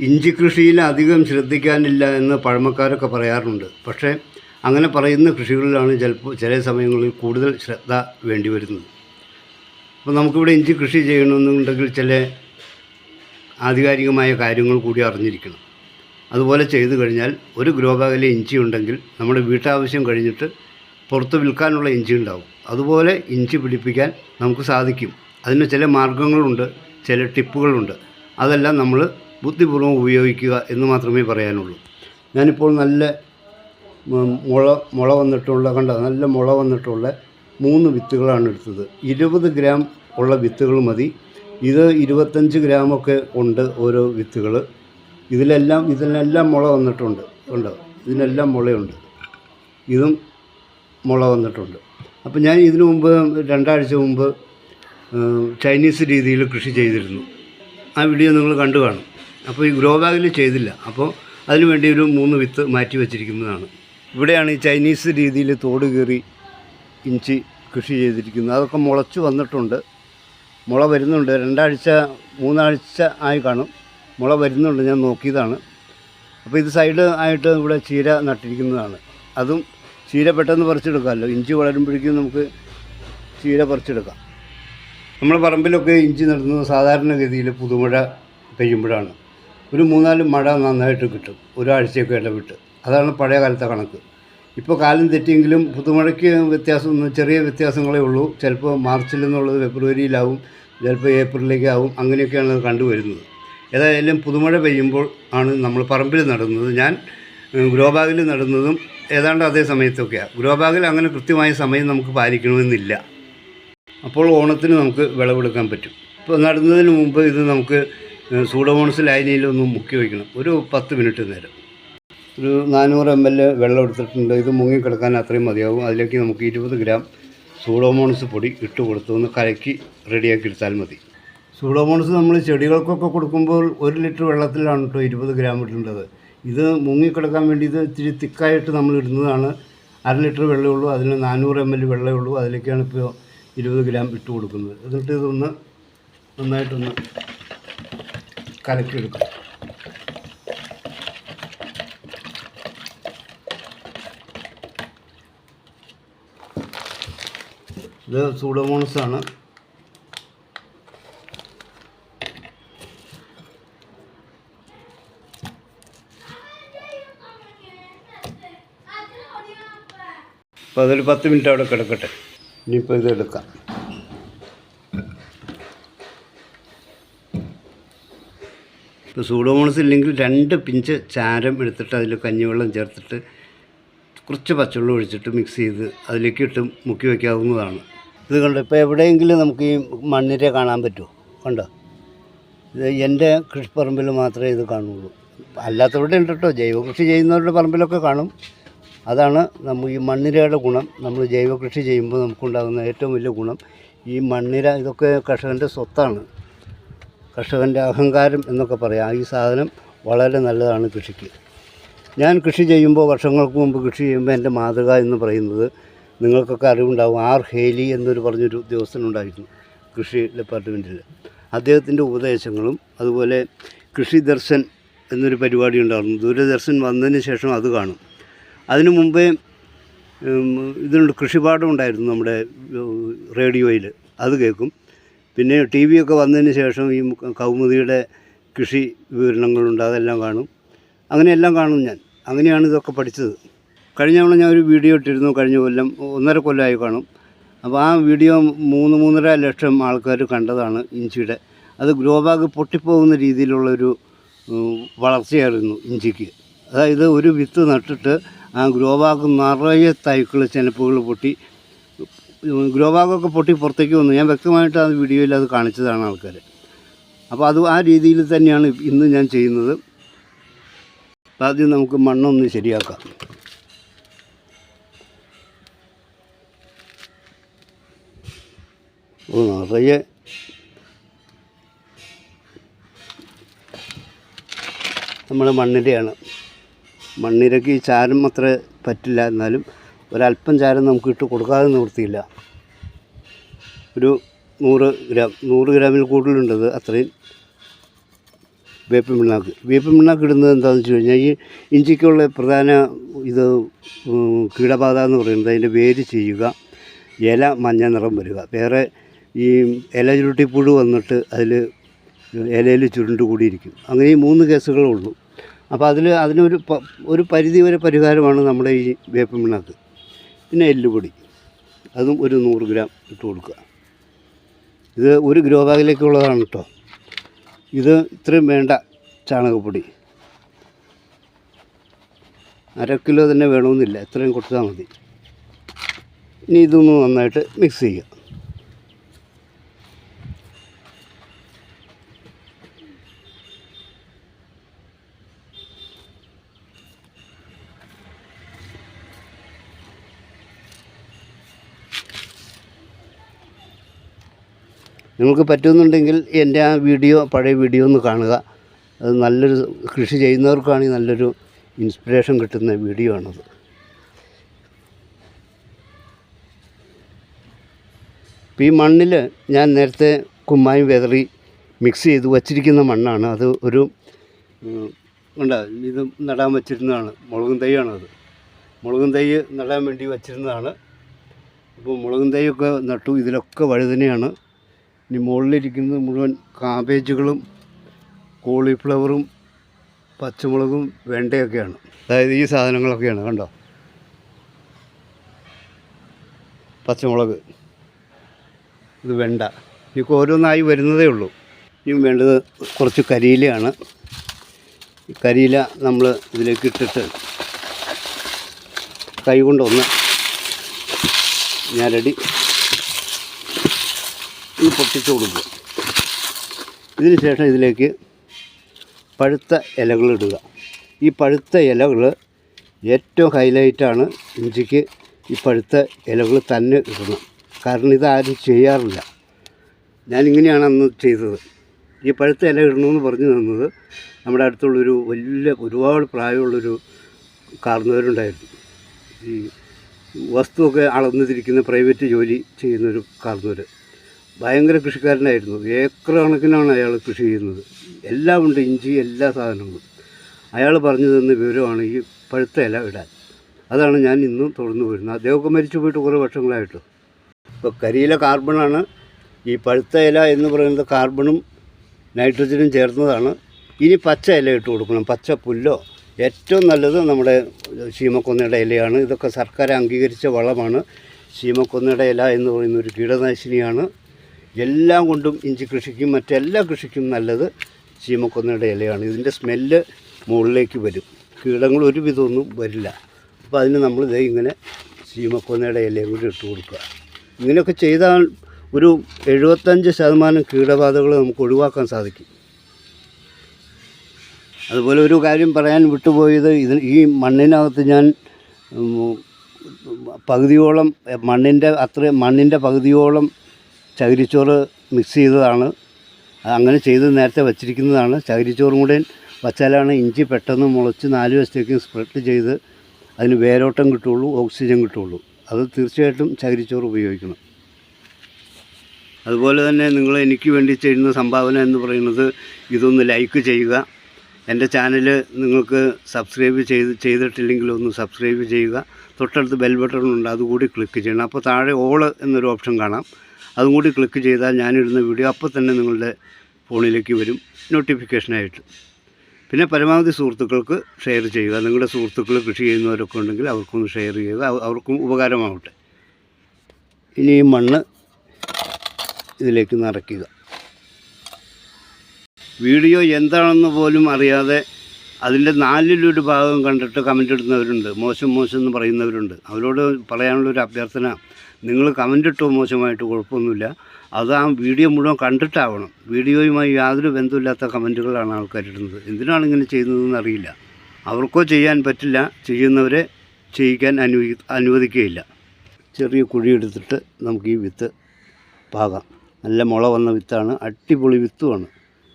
ഇഞ്ചി കൃഷിയിൽ അധികം ശ്രദ്ധിക്കാനില്ല എന്ന് പഴമക്കാരൊക്കെ പറയാറുണ്ട്. പക്ഷേ അങ്ങനെ പറയുന്ന കൃഷികളിലാണ് ചിലപ്പോൾ ചില സമയങ്ങളിൽ കൂടുതൽ ശ്രദ്ധ വേണ്ടി വരുന്നത്. അപ്പോൾ നമുക്കിവിടെ ഇഞ്ചി കൃഷി ചെയ്യണമെന്നുണ്ടെങ്കിൽ ചില ആധികാരികമായ കാര്യങ്ങൾ കൂടി അറിഞ്ഞിരിക്കണം. അതുപോലെ ചെയ്തു കഴിഞ്ഞാൽ ഒരു ഗ്രോ ബാഗിലെ ഇഞ്ചി ഉണ്ടെങ്കിൽ നമ്മുടെ വീട്ടാവശ്യം കഴിഞ്ഞിട്ട് പുറത്ത് വിൽക്കാനുള്ള ഇഞ്ചി ഉണ്ടാവും. അതുപോലെ ഇഞ്ചി പിടിപ്പിക്കാൻ നമുക്ക് സാധിക്കും. അതിന് ചില മാർഗങ്ങളുണ്ട് ചില ടിപ്പുകളുണ്ട്. അതെല്ലാം നമ്മൾ ബുദ്ധിപൂർവം ഉപയോഗിക്കുക എന്ന് മാത്രമേ പറയാനുള്ളൂ. ഞാനിപ്പോൾ നല്ല മുള മുള വന്നിട്ടുള്ള കണ്ട? നല്ല മുള വന്നിട്ടുള്ള മൂന്ന് വിത്തുകളാണ് എടുത്തത്. ഇരുപത് ഗ്രാം ഉള്ള വിത്തുകൾ മതി. ഇത് ഇരുപത്തഞ്ച് ഗ്രാമൊക്കെ ഉണ്ട് ഓരോ വിത്തുകൾ. ഇതിലെല്ലാം ഇതിനെല്ലാം മുള വന്നിട്ടുണ്ട്. ഉണ്ട് ഇതിനെല്ലാം മുളയുണ്ട്. ഇതും മുള വന്നിട്ടുണ്ട്. അപ്പോൾ ഞാൻ ഇതിനു മുമ്പ് രണ്ടാഴ്ച മുമ്പ് ചൈനീസ് രീതിയിൽ കൃഷി ചെയ്തിരുന്നു. ആ വീഡിയോ നിങ്ങൾ കണ്ടു കാണും. അപ്പോൾ ഈ ഗ്രോ ബാഗിൽ ചെയ്തില്ല അപ്പോൾ അതിനുവേണ്ടി ഒരു മൂന്ന് വിത്ത് മാറ്റി വച്ചിരിക്കുന്നതാണ്. ഇവിടെയാണ് ഈ ചൈനീസ് രീതിയിൽ തോട് കയറി ഇഞ്ചി കൃഷി ചെയ്തിരിക്കുന്നത്. അതൊക്കെ മുളച്ച് വന്നിട്ടുണ്ട്. മുള വരുന്നുണ്ട്. രണ്ടാഴ്ച മൂന്നാഴ്ച ആയി കാണും. മുള വരുന്നുണ്ട്. ഞാൻ നോക്കിയതാണ്. അപ്പോൾ ഇത് സൈഡ് ആയിട്ട് ഇവിടെ ചീര നട്ടിരിക്കുന്നതാണ്. അതും ചീര പെട്ടെന്ന് പറിച്ചെടുക്കാമല്ലോ. ഇഞ്ചി വളരുമ്പോഴേക്കും നമുക്ക് ചീര പറിച്ചെടുക്കാം. നമ്മുടെ പറമ്പിലൊക്കെ ഇഞ്ചി നടുന്നത് സാധാരണഗതിയിൽ പുതുമഴ പെയ്യുമ്പോഴാണ്. ഒരു മൂന്നാൽ മഴ നന്നായിട്ട് കിട്ടും ഒരാഴ്ചയൊക്കെ ഇടവിട്ട്. അതാണ് പഴയ കാലത്തെ കണക്ക്. ഇപ്പോൾ കാലം തെറ്റിയെങ്കിലും പുതുമഴയ്ക്ക് വ്യത്യാസം ചെറിയ വ്യത്യാസങ്ങളേ ഉള്ളൂ. ചിലപ്പോൾ മാർച്ചിൽ നിന്നുള്ളത് ഫെബ്രുവരിയിലാവും ചിലപ്പോൾ ഏപ്രിലേക്കാവും അങ്ങനെയൊക്കെയാണ് അത് കണ്ടുവരുന്നത്. ഏതായാലും പുതുമഴ പെയ്യുമ്പോൾ ആണ് നമ്മൾ പറമ്പിൽ നടുന്നത്. ഞാൻ ഗ്രോ ബാഗിൽ നടുന്നതും ഏതാണ്ട് അതേ സമയത്തൊക്കെയാണ് ഗ്രോ ബാഗിൽ അങ്ങനെ കൃത്യമായ സമയം നമുക്ക് പാലിക്കണമെന്നില്ല. അപ്പോൾ ഓണത്തിന് നമുക്ക് വിളവെടുക്കാൻ പറ്റും. ഇപ്പോൾ നടുന്നതിന് മുമ്പ് ഇത് നമുക്ക് സൂഡോമോണസ് ലൈനിയിലൊന്നും മുക്കി വയ്ക്കണം. ഒരു പത്ത് മിനിറ്റ് നേരം. ഒരു നാനൂറ് എം എൽ വെള്ളം എടുത്തിട്ടുണ്ട്. ഇത് മുങ്ങിക്കിടക്കാൻ അത്രയും മതിയാവും. അതിലേക്ക് നമുക്ക് ഇരുപത് ഗ്രാം സൂഡോമോണസ് പൊടി ഇട്ട് കൊടുത്ത് ഒന്ന് കലക്കി റെഡിയാക്കി എടുത്താൽ മതി. സൂഡോമോണസ് നമ്മൾ ചെടികൾക്കൊക്കെ കൊടുക്കുമ്പോൾ ഒരു ലിറ്റർ വെള്ളത്തിലാണ് കേട്ടോ ഇരുപത് ഗ്രാം ഇടേണ്ടത്. ഇത് മുങ്ങിക്കിടക്കാൻ വേണ്ടി ഇത് ഇത്തിരി തിക്കായിട്ട് നമ്മൾ ഇടുന്നതാണ്. അര ലിറ്റർ വെള്ളമേ ഉള്ളൂ. അതിന് നാനൂറ് എം എൽ വെള്ളമേ ഉള്ളൂ. അതിലേക്കാണ് ഇപ്പോൾ ഇരുപത് ഗ്രാം ഇട്ട് കൊടുക്കുന്നത്. എന്നിട്ട് ഇതൊന്ന് നന്നായിട്ടൊന്ന് കലക്കിയെടുക്കും. ഇത് സൂഡോമോണസ് ആണ് അപ്പോൾ അതൊരു പത്ത് മിനിറ്റ് അവിടെ കിടക്കട്ടെ. ഇനിയിപ്പോൾ ഇത് എടുക്കാം. സൂഡോമോണസ് ഇല്ലെങ്കിൽ രണ്ട് പിഞ്ച് ചാരം എടുത്തിട്ട് അതിൽ കഞ്ഞിവെള്ളം ചേർത്തിട്ട് കുറച്ച് പച്ചവെള്ളം ഒഴിച്ചിട്ട് മിക്സ് ചെയ്ത് അതിലേക്ക് ഇട്ട് മുക്കി വയ്ക്കാവുന്നതാണ് ഇത് കണ്ടോ ഇപ്പോൾ എവിടെയെങ്കിലും നമുക്ക് ഈ മണ്ണിര കാണാൻ പറ്റുമോ കണ്ടോ? ഇത് എന്റെ കൃഷിപ്പറമ്പിൽ മാത്രമേ ഇത് കാണുള്ളൂ. അല്ലാത്തവരുടെ ഉണ്ട് കേട്ടോ ജൈവ കൃഷി ചെയ്യുന്നവരുടെ പറമ്പിലൊക്കെ കാണും. അതാണ് നമുക്ക് ഈ മണ്ണിരയുടെ ഗുണം. നമ്മൾ ജൈവ കൃഷി ചെയ്യുമ്പോൾ നമുക്കുണ്ടാകുന്ന ഏറ്റവും വലിയ ഗുണം. ഈ മണ്ണിര ഇതൊക്കെ കർഷകന്റെ സ്വത്താണ്. കർഷകന്റെ അഹങ്കാരം എന്നൊക്കെ പറയാം. ഈ സാധനം വളരെ നല്ലതാണ് കൃഷിക്ക്. ഞാൻ കൃഷി ചെയ്യുമ്പോൾ വർഷങ്ങൾക്ക് മുമ്പ് കൃഷി ചെയ്യുമ്പോൾ എന്റെ മാതൃക എന്ന് പറയുന്നത് നിങ്ങൾക്കൊക്കെ അറിവുണ്ടാവും. ആർ ഹേലി എന്നൊരു പറഞ്ഞൊരു ഉദ്യോഗസ്ഥനുണ്ടായിരുന്നു കൃഷി ഡിപ്പാർട്ട്മെന്റിൽ. അദ്ദേഹത്തിന്റെ ഉപദേശങ്ങളും അതുപോലെ കൃഷി ദർശൻ എന്നൊരു പരിപാടി ഉണ്ടായിരുന്നു. ദൂരദർശൻ വന്നതിന് ശേഷം അത് കാണും. അതിനു മുമ്പേ ഇതിനുണ്ട് കൃഷിപാഠം ഉണ്ടായിരുന്നു നമ്മുടെ റേഡിയോയിൽ. അത് കേൾക്കും. പിന്നെ ടി ഒക്കെ വന്നതിന് ശേഷം ഈ കൗമുദിയുടെ കൃഷി വിവരണങ്ങളുണ്ട് അതെല്ലാം കാണും. അങ്ങനെയെല്ലാം കാണും ഞാൻ. അങ്ങനെയാണ് ഇതൊക്കെ പഠിച്ചത്. കഴിഞ്ഞ തവണ ഞാൻ ഒരു വീഡിയോ ഇട്ടിരുന്നു കഴിഞ്ഞ കൊല്ലം ഒന്നര കൊല്ലമായി കാണും. അപ്പോൾ ആ വീഡിയോ മൂന്ന് മൂന്നര ലക്ഷം ആൾക്കാർ കണ്ടതാണ് ഇഞ്ചിയുടെ. അത് ഗ്രോ ബാഗ് പൊട്ടിപ്പോകുന്ന രീതിയിലുള്ളൊരു വളർച്ചയായിരുന്നു ഇഞ്ചിക്ക്. അതായത് ഒരു വിത്ത് നട്ടിട്ട് ആ ഗ്രോ ബാഗ് നിറയെ തൈക്കൾ ചെനപ്പുകൾ പൊട്ടി ഗ്രോ ബാഗൊക്കെ പൊട്ടി പുറത്തേക്ക് വന്നു. ഞാൻ വ്യക്തമായിട്ട് ആ വീഡിയോയിൽ അത് കാണിച്ചതാണ് ആൾക്കാർ അപ്പോൾ അത് ആ രീതിയിൽ തന്നെയാണ് ഇന്ന് ഞാൻ ചെയ്യുന്നത്. ആദ്യം നമുക്ക് മണ്ണൊന്ന് ശരിയാക്കാം. ഓ നിറയെ നമ്മുടെ മണ്ണിരയാണ് മണ്ണിരയ്ക്ക് ചാരം അത്ര പറ്റില്ല. എന്നാലും ഒരല്പം ചാരം നമുക്ക് ഇട്ട് കൊടുക്കാതെ നിവൃത്തിയില്ല. ഒരു നൂറ് ഗ്രാം നൂറ് ഗ്രാമിൽ കൂടുതലുണ്ടത് അത്രയും വേപ്പിൻ പിണ്ണാക്ക് വേപ്പിൻ പിണ്ണാക്ക് ഇടുന്നത് എന്താണെന്ന് വെച്ച് കഴിഞ്ഞാൽ ഈ ഇഞ്ചിക്കുള്ള പ്രധാന ഇത് കീടബാധ എന്ന് പറയുന്നത് അതിന്റെ വേര് ചെയ്യുക ഇല മഞ്ഞ നിറം വരിക. വേറെ ഈ ഇല ചുരുട്ടിപ്പുഴു വന്നിട്ട് അതിൽ ഇലയിൽ ചുരുണ്ട് കൂടിയിരിക്കും. അങ്ങനെ ഈ മൂന്ന് കേസുകളേ ഉള്ളൂ. അപ്പോൾ അതിൽ അതിനൊരു ഒരു പരിധി വരെ പരിഹാരമാണ് നമ്മുടെ ഈ വേപ്പിൻ പിണ്ണാക്ക് പിന്നെ എല്ലുപൊടി. അതും ഒരു നൂറ് ഗ്രാം ഇട്ട് കൊടുക്കുക. ഇത് ഒരു ഗ്രോ ബാഗിലേക്കുള്ളതാണ് കേട്ടോ ഇത് ഇത്രയും വേണ്ട ചാണകപ്പൊടി. അര കിലോ തന്നെ വേണമെന്നില്ല. ഇത്രയും കൊടുത്താൽ മതി. ഇനി ഇതൊന്ന് നന്നായിട്ട് മിക്സ് ചെയ്യുക. നിങ്ങൾക്ക് പറ്റുന്നുണ്ടെങ്കിൽ എന്റെ ആ വീഡിയോ പഴയ വീഡിയോ ഒന്ന് കാണുക. അത് നല്ലൊരു കൃഷി ചെയ്യുന്നവർക്കാണെങ്കിൽ നല്ലൊരു ഇൻസ്പിറേഷൻ കിട്ടുന്ന വീഡിയോ ആണത്. ഈ മണ്ണിൽ ഞാൻ നേരത്തെ കുമ്മായും വെതറി മിക്സ് ചെയ്ത് വച്ചിരിക്കുന്ന മണ്ണാണ്. അത് ഒരു ഉണ്ട്? ഇത് നടാൻ വച്ചിരുന്നതാണ്. മുളകും തൈയാണത്. മുളകും തൈ നടാൻ വേണ്ടി വച്ചിരുന്നതാണ്. അപ്പോൾ മുളകും തൈയൊക്കെ നട്ടു. ഇതിലൊക്കെ വഴുതനയാണ്. ഇനി മുകളിലിരിക്കുന്നത് മുഴുവൻ കാബേജുകളും കോളിഫ്ലവറും പച്ചമുളകും വെണ്ടയൊക്കെയാണ്. അതായത് ഈ സാധനങ്ങളൊക്കെയാണ് കണ്ടോ? പച്ചമുളക് ഇത് വെണ്ട. ഇനിക്ക് ഓരോന്നായി വരുന്നതേ ഉള്ളൂ. ഇനിയും വേണ്ടത് കുറച്ച് കരിയിലയാണ്. കരിയില നമ്മൾ ഇതിലേക്ക് ഇട്ടിട്ട് കൈ കൊണ്ടൊന്ന് ഞരടി ഇത് പൊട്ടിച്ചു കൊടുക്കുക. ഇതിന് ശേഷം ഇതിലേക്ക് പഴുത്ത ഇലകൾ ഇടുക. ഈ പഴുത്ത ഇലകൾ ഏറ്റവും ഹൈലൈറ്റാണ് ഇഞ്ചിക്ക് ഈ പഴുത്ത ഇലകൾ തന്നെ ഇടണം. കാരണം ഇതാരും ചെയ്യാറില്ല. ഞാനിങ്ങനെയാണ് അന്ന് ചെയ്തത്. ഈ പഴുത്ത ഇല ഇടണമെന്ന് പറഞ്ഞു തന്നത് നമ്മുടെ അടുത്തുള്ളൊരു വലിയ ഒരുപാട് പ്രായമുള്ളൊരു കാർന്നവരുണ്ടായിരുന്നു. ഈ വസ്തുവൊക്കെ അളന്നു തിരിക്കുന്ന പ്രൈവറ്റ് ജോലി ചെയ്യുന്നൊരു കാർന്നവർ ഭയങ്കര കൃഷിക്കാരനായിരുന്നു. ഏക്കർ കണക്കിനാണ് അയാൾ കൃഷി ചെയ്യുന്നത്. എല്ലാം ഉണ്ട് ഇഞ്ചി എല്ലാ സാധനങ്ങളും. അയാൾ പറഞ്ഞു തന്ന വിവരമാണ് ഈ പഴുത്ത ഇല ഇടാൻ. അതാണ് ഞാൻ ഇന്നും തുടർന്നു വരുന്നത്. അദ്ദേഹമൊക്കെ മരിച്ചു പോയിട്ട് കുറേ വർഷങ്ങളായിട്ട്. ഇപ്പോൾ കരിയില കാർബണാണ്. ഈ പഴുത്ത ഇല എന്ന് പറയുന്നത് കാർബണും നൈട്രജനും ചേർന്നതാണ്. ഇനി പച്ച ഇല ഇട്ട് കൊടുക്കണം. പച്ച പുല്ലോ ഏറ്റവും നല്ലത് നമ്മുടെ ശീമക്കൊന്നയുടെ ഇലയാണ്. ഇതൊക്കെ സർക്കാർ അംഗീകരിച്ച വളമാണ്. ശീമക്കൊന്നയുടെ ഇല എന്ന് പറയുന്ന ഒരു കീടനാശിനിയാണ്. എല്ലാം കൊണ്ടും ഇഞ്ചി കൃഷിക്കും മറ്റെല്ലാ കൃഷിക്കും നല്ലത് ചീമക്കൊന്നയുടെ ഇലയാണ്. ഇതിന്റെ സ്മെല്ല് മുകളിലേക്ക് വരും. കീടങ്ങൾ ഒരു വിധമൊന്നും വരില്ല. അപ്പോൾ അതിന് നമ്മൾ ഇതേ ഇങ്ങനെ ചീമക്കൊന്നയുടെ ഇലയും കൂടി ഇട്ട് കൊടുക്കുക. ഇങ്ങനെയൊക്കെ ചെയ്താൽ ഒരു എഴുപത്തഞ്ച് ശതമാനം കീടബാധകൾ നമുക്ക് ഒഴിവാക്കാൻ സാധിക്കും. അതുപോലെ ഒരു കാര്യം പറയാൻ വിട്ടുപോയത് ഇത് ഈ മണ്ണിനകത്ത് ഞാൻ പകുതിയോളം മണ്ണിന്റെ അത്ര മണ്ണിന്റെ പകുതിയോളം ചകിരിച്ചോറ് മിക്സ് ചെയ്തതാണ്. അങ്ങനെ ചെയ്ത് നേരത്തെ വച്ചിരിക്കുന്നതാണ്. ചകിരിച്ചോറും കൂടെ വച്ചാലാണ് ഇഞ്ചി പെട്ടെന്ന് മുളച്ച് നാല് വശത്തേക്കും സ്പ്രെഡ് ചെയ്ത് അതിന് വേരോട്ടം കിട്ടുള്ളൂ ഓക്സിജൻ കിട്ടുള്ളൂ അത് തീർച്ചയായിട്ടും ചകിരിച്ചോറ് ഉപയോഗിക്കണം. അതുപോലെ തന്നെ നിങ്ങൾ എനിക്ക് വേണ്ടി ചെയ്യുന്ന സംഭാവന എന്ന് പറയുന്നത് ഇതൊന്ന് ലൈക്ക് ചെയ്യുക. എന്റെ ചാനൽ നിങ്ങൾക്ക് സബ്സ്ക്രൈബ് ചെയ്ത് ചെയ്തിട്ടില്ലെങ്കിൽ ഒന്ന് സബ്സ്ക്രൈബ് ചെയ്യുക. തൊട്ടടുത്ത് ബെൽ ബട്ടൺ ഉണ്ട് അതുകൂടി ക്ലിക്ക് ചെയ്യണം. അപ്പോൾ താഴെ ഓൾ എന്നൊരു ഓപ്ഷൻ കാണാം. അതും കൂടി ക്ലിക്ക് ചെയ്താൽ ഞാനിടുന്ന വീഡിയോ അപ്പോൾ തന്നെ നിങ്ങളുടെ ഫോണിലേക്ക് വരും. നോട്ടിഫിക്കേഷനായിട്ട് പിന്നെ പരമാവധി സുഹൃത്തുക്കൾക്ക് ഷെയർ ചെയ്യുക. നിങ്ങളുടെ സുഹൃത്തുക്കൾ കൃഷി ചെയ്യുന്നവരൊക്കെ ഉണ്ടെങ്കിൽ അവർക്കൊന്ന് ഷെയർ ചെയ്യുക അവർക്കും ഉപകാരമാവട്ടെ. ഇനി മണ്ണ് ഇതിലേക്ക് നിറയ്ക്കുക. വീഡിയോ എന്താണെന്ന് പോലും അറിയാതെ അതിന്റെ നാലിലൊരു ഭാഗം കണ്ടിട്ട് കമന്റ് ഇടുന്നവരുണ്ട്. മോശം മോശം എന്ന് പറയുന്നവരുണ്ട്. അവരോട് പറയാനുള്ളൊരു അഭ്യർത്ഥന നിങ്ങൾ കമന്റ് ഇട്ടോ മോശമായിട്ട് കുഴപ്പമൊന്നുമില്ല. അത് ആ വീഡിയോ മുഴുവൻ കണ്ടിട്ടാവണം. വീഡിയോയുമായി യാതൊരു ബന്ധമില്ലാത്ത കമന്റുകളാണ് ആൾക്കാർ ഇടുന്നത് എന്തിനാണ് ഇങ്ങനെ ചെയ്യുന്നതെന്ന് അറിയില്ല. അവർക്കോ ചെയ്യാൻ പറ്റില്ല. ചെയ്യുന്നവരെ ചെയ്യിക്കാൻ അനുവദി അനുവദിക്കുകയില്ല. ചെറിയ കുഴിയെടുത്തിട്ട് നമുക്ക് ഈ വിത്ത് പാകാം. നല്ല മുള വന്ന വിത്താണ്. അടിപൊളി വിത്തുമാണ്.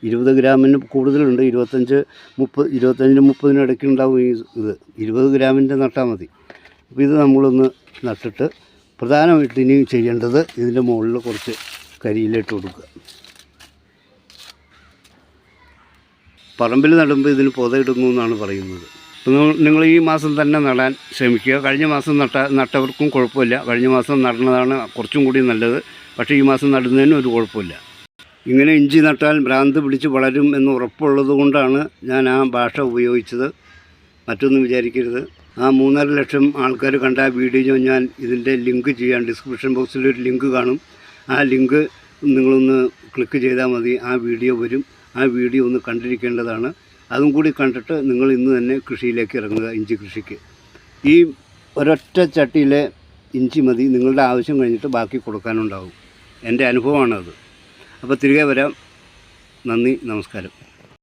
ഇരുപത് ഗ്രാമിന് കൂടുതലുണ്ട്. ഇരുപത്തഞ്ച് മുപ്പത് ഇരുപത്തഞ്ചിന് മുപ്പതിന് ഇടയ്ക്ക് ഉണ്ടാവും ഈ ഇത്. ഇരുപത് ഗ്രാമിന്റെ നട്ടാൽ മതി. അപ്പോൾ ഇത് നമ്മളൊന്ന് നട്ടിട്ട് പ്രധാനമായിട്ട് ഇനി ചെയ്യേണ്ടത് ഇതിന്റെ മുകളിൽ കുറച്ച് കരിയിലിട്ട് കൊടുക്കുക. പറമ്പിൽ നടുമ്പോൾ ഇതിന് പുതയിടുന്നു എന്നാണ് പറയുന്നത്. നിങ്ങൾ ഈ മാസം തന്നെ നടാൻ ശ്രമിക്കുക. കഴിഞ്ഞ മാസം നട്ട നട്ടവർക്കും കുഴപ്പമില്ല. കഴിഞ്ഞ മാസം നടുന്നതാണ് കുറച്ചും കൂടി നല്ലത്. പക്ഷേ ഈ മാസം നടുന്നതിന് ഒരു കുഴപ്പമില്ല. ഇങ്ങനെ ഇഞ്ചി നട്ടാൽ ഭ്രാന്ത് പിടിച്ച് വളരും എന്ന് ഉറപ്പുള്ളത് കൊണ്ടാണ് ഞാൻ ആ ഭാഷ ഉപയോഗിച്ചത്. മറ്റൊന്നും വിചാരിക്കരുത്. ആ മൂന്നര ലക്ഷം ആൾക്കാർ കണ്ട ആ വീഡിയോ ഞാൻ ഇതിന്റെ ലിങ്ക് ചെയ്യാൻ ഡിസ്ക്രിപ്ഷൻ ബോക്സിൽ ഒരു ലിങ്ക് കാണും. ആ ലിങ്ക് നിങ്ങളൊന്ന് ക്ലിക്ക് ചെയ്താൽ മതി. ആ വീഡിയോ വരും. ആ വീഡിയോ ഒന്ന് കണ്ടിരിക്കേണ്ടതാണ്. അതും കൂടി കണ്ടിട്ട് നിങ്ങൾ ഇന്ന് തന്നെ കൃഷിയിലേക്ക് ഇറങ്ങുക ഇഞ്ചി കൃഷിക്ക്. ഈ ഒരൊറ്റ ചട്ടിയിലെ ഇഞ്ചി മതി. നിങ്ങളുടെ ആവശ്യം കഴിഞ്ഞിട്ട് ബാക്കി കൊടുക്കാനുണ്ടാവും. എന്റെ അനുഭവമാണത്. അപ്പോൾ തിരികെ വരാം. നന്ദി നമസ്കാരം.